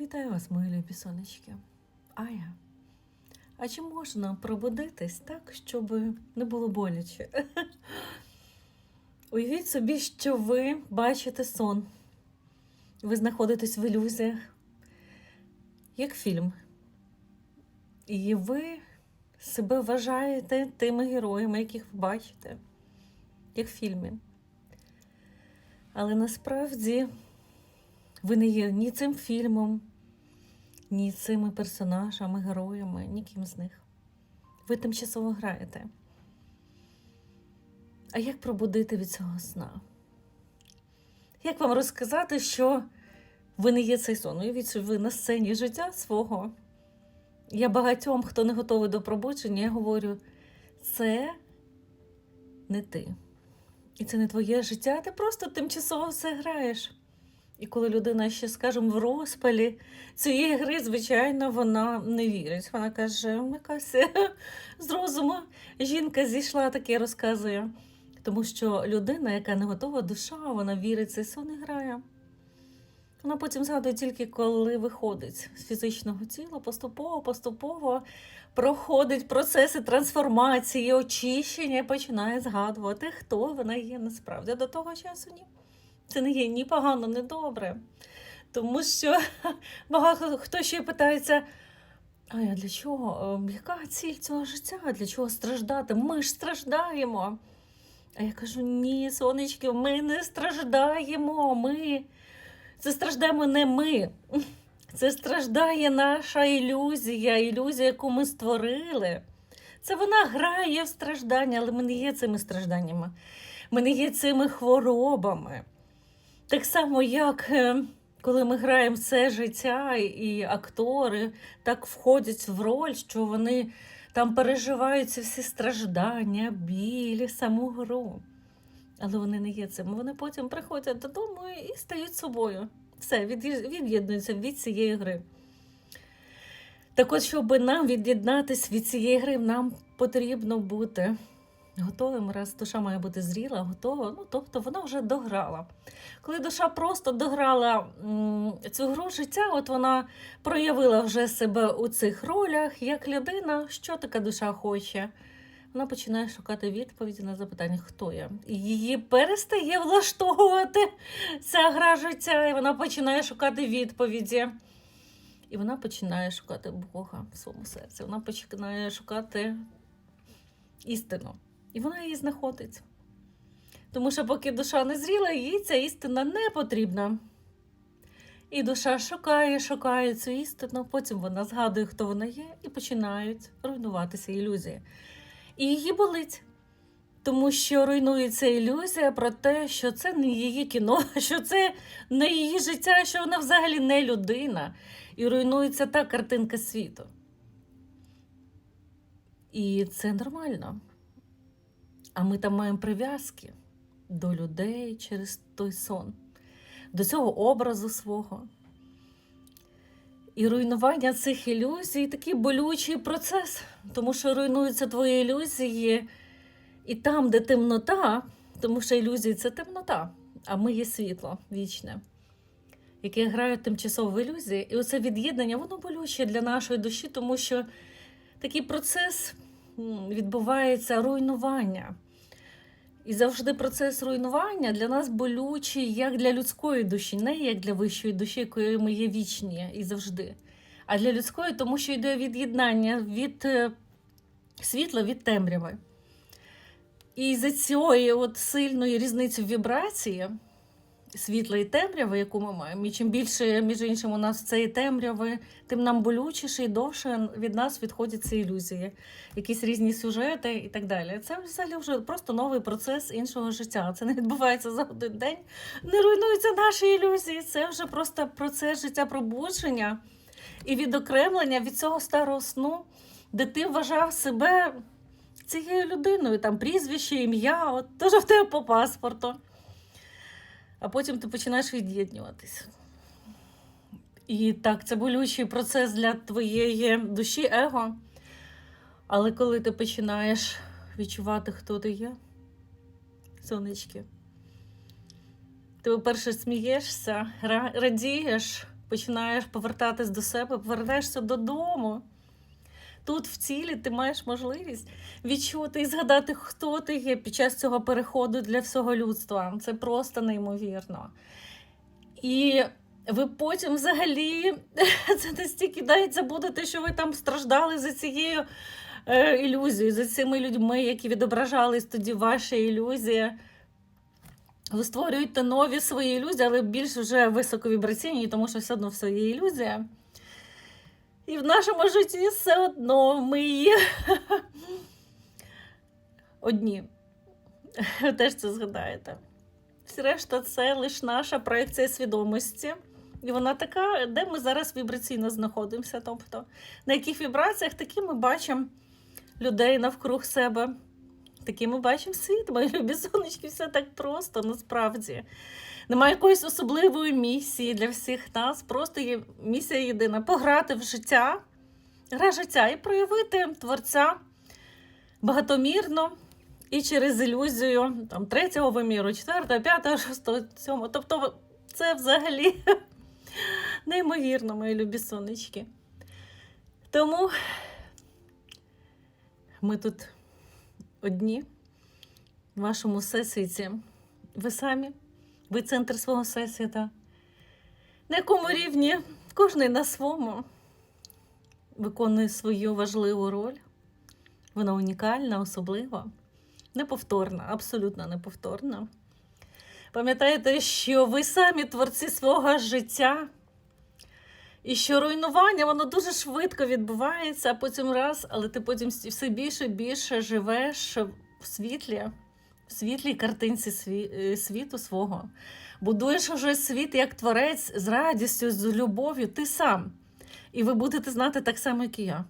Вітаю вас, мої любі сонечки. Ая. А чи можна пробудитись так, щоб не було боляче? Уявіть собі, що ви бачите сон. Ви знаходитесь в ілюзіях, як фільм. І ви себе вважаєте тими героями, яких ви бачите, як в фільмі. Але насправді ви не є ні цим фільмом, ні цими персонажами, героями, ніким з них. Ви тимчасово граєте. А як пробудити від цього сна? Як вам розказати, що ви не є цей сон? Уявіть, ви на сцені життя свого. Я багатьом, хто не готовий до пробудження, я говорю: це не ти. І це не твоє життя, ти просто тимчасово все граєш. І коли людина ще, скажімо, в розпалі цієї гри, звичайно, вона не вірить. Вона каже, якась з розуму жінка зійшла, таке розказує. Тому що людина, яка не готова душа, вона вірить цей сон і грає. Вона потім згадує тільки, коли виходить з фізичного тіла, поступово, поступово проходить процеси трансформації, очищення і починає згадувати, хто вона є насправді. До того часу ні. Це не є ні погано, ні добре. Тому що багато хто ще питається. А я для чого? Ем, Яка ціль цього життя? Для чого страждати? Ми ж страждаємо. А я кажу: ні, сонечки, ми не страждаємо. Ми це страждаємо не ми. Це страждає наша ілюзія, ілюзія, яку ми створили. Це вона грає в страждання, але ми не є цими стражданнями. Ми не є цими хворобами. Так само, як е, коли ми граємо все життя, і актори так входять в роль, що вони там переживають ці всі страждання, білі, саму гру. Але вони не є цим. Вони потім приходять додому і стають собою. Все, від'єднуються від цієї гри. Так от, щоб нам від'єднатися від цієї гри, нам потрібно бути готовим, раз душа має бути зріла, готова. Ну, тобто вона вже дограла. Коли душа просто дограла цю гру життя, от вона проявила вже себе у цих ролях, як людина, що така душа хоче. Вона починає шукати відповіді на запитання, хто я. І її перестає влаштовувати ця гра життя, і вона починає шукати відповіді. І вона починає шукати Бога в своєму серці. Вона починає шукати істину. І вона її знаходить. Тому що поки душа не зріла, їй ця істина не потрібна. І душа шукає, шукає цю істину, потім вона згадує, хто вона є, і починають руйнуватися ілюзії. І її болить. Тому що руйнується ілюзія про те, що це не її кіно, що це не її життя, що вона взагалі не людина. І руйнується та картинка світу. І це нормально. А ми там маємо прив'язки до людей через той сон, до цього образу свого. І руйнування цих ілюзій такий болючий процес, тому що руйнуються твої ілюзії, і там, де темнота, тому що ілюзії це темнота, а ми є світло вічне, яке грає тимчасово в ілюзії. І оце від'єднання, воно болюче для нашої душі, тому що такий процес відбувається руйнування. І завжди процес руйнування для нас болючий як для людської душі, не як для вищої душі, якою ми є вічні і завжди. А для людської, тому що йде від'єднання від е, світла від темряви. І за цієї от сильної різниці вібрації світла і темряви, яку ми маємо, і чим більше, між іншим, у нас цієї темряви, тим нам болючіше і довше від нас відходять ці ілюзії, якісь різні сюжети і так далі. Це взагалі вже просто новий процес іншого життя. Це не відбувається за один день. Не руйнуються наші ілюзії. Це вже просто процес життя пробудження і відокремлення від цього старого сну, де ти вважав себе цією людиною, там прізвище, ім'я, от теж в тебе по паспорту. А потім ти починаєш від'єднюватися. І так, це болючий процес для твоєї душі, его. Але коли ти починаєш відчувати, хто ти є, сонечки, ти, по-перше, смієшся, радієш, починаєш повертатись до себе, повертаєшся додому. Тут в цілі ти маєш можливість відчути і згадати, хто ти є під час цього переходу для всього людства. Це просто неймовірно. І ви потім взагалі це настільки навіть забудете, що ви там страждали за цією е, ілюзією, за цими людьми, які відображались тоді в вашій ілюзії. Ви створюєте нові свої ілюзії, але більш вже високовібраційні, тому що все одно все є ілюзія. І в нашому житті все одно ми є одні. Ви теж це згадаєте. Всі решта це лише наша проекція свідомості. І вона така, де ми зараз вібраційно знаходимося. Тобто, на яких вібраціях такі ми бачимо людей навкруг себе. Такі ми бачимо світ, мої любі сонечки, все так просто насправді. Немає якоїсь особливої місії для всіх нас. Просто є місія єдина пограти в життя, гра життя і проявити творця багатомірно і через ілюзію там, третього виміру, четвертого, п'ятого, шостого, сьомого. Тобто, це взагалі неймовірно, мої любі сонечки. Тому ми тут одні в вашому всесвіті. Ви самі, ви центр свого всесвіта. На якому рівні кожен на своєму виконує свою важливу роль. Вона унікальна, особлива, неповторна, абсолютно неповторна. Пам'ятаєте, що ви самі творці свого життя, і що руйнування воно дуже швидко відбувається, а потім раз, але ти потім все більше і більше живеш в світлі, в світлій картинці сві- е, світу свого. Будуєш уже світ як творець з радістю, з любов'ю, ти сам. І ви будете знати так само, як і я.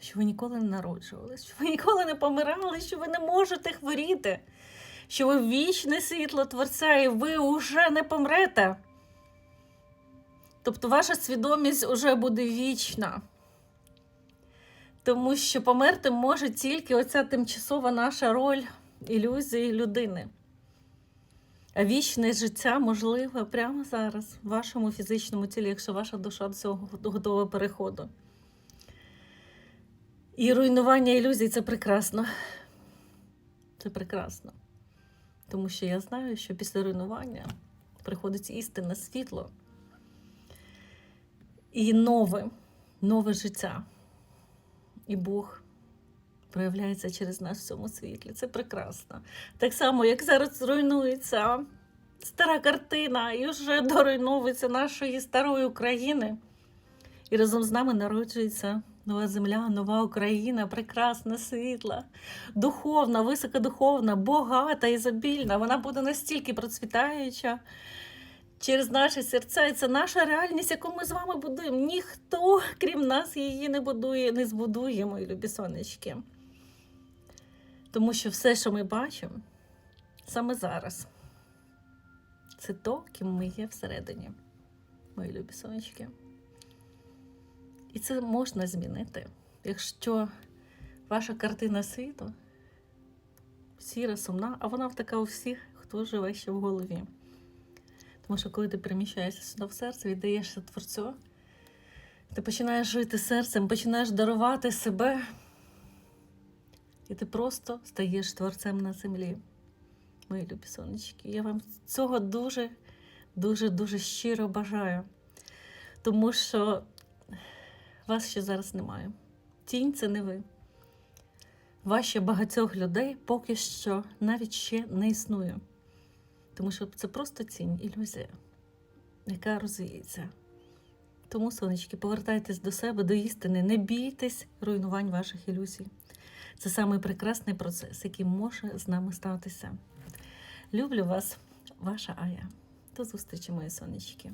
Що ви ніколи не народжувались, що ви ніколи не помирали, що ви не можете хворіти, що ви вічне світло Творця, і ви вже не помрете. Тобто ваша свідомість вже буде вічна. Тому що померти може тільки оця тимчасова наша роль ілюзії людини. А вічне життя можливе прямо зараз, в вашому фізичному тілі, якщо ваша душа до цього готова переходу. І руйнування ілюзій це прекрасно. Це прекрасно. Тому що я знаю, що після руйнування приходить істинне світло і нове, нове життя. І Бог проявляється через нас в цьому світлі. Це прекрасно. Так само, як зараз руйнується стара картина, і вже доруйновується нашої старої України. І разом з нами народжується нова земля, нова Україна, прекрасна, світла, духовна, високодуховна, багата, ізобільна. Вона буде настільки процвітаюча через наші серця. І це наша реальність, яку ми з вами будуємо. Ніхто, крім нас, її не будує, не збудує, мої любі сонечки. Тому що все, що ми бачимо, саме зараз, це то, ким ми є всередині, мої любі сонечки. І це можна змінити, якщо ваша картина світу сіра, сумна, а вона така у всіх, хто живе ще в голові. Тому що коли ти переміщаєшся сюди в серце, віддаєшся творцю, ти починаєш жити серцем, починаєш дарувати себе, і ти просто стаєш творцем на землі. Мої любі сонечки. Я вам цього дуже, дуже, дуже щиро бажаю. Тому що вас ще зараз немає. Тінь це не ви. Ще багатьох людей поки що навіть ще не існує. Тому що це просто цінь, ілюзія, яка розвіється. Тому, сонечки, повертайтесь до себе, до істини, не бійтесь руйнувань ваших ілюзій. Це самий прекрасний процес, який може з нами статися. Люблю вас, ваша Ая. До зустрічі, мої сонечки.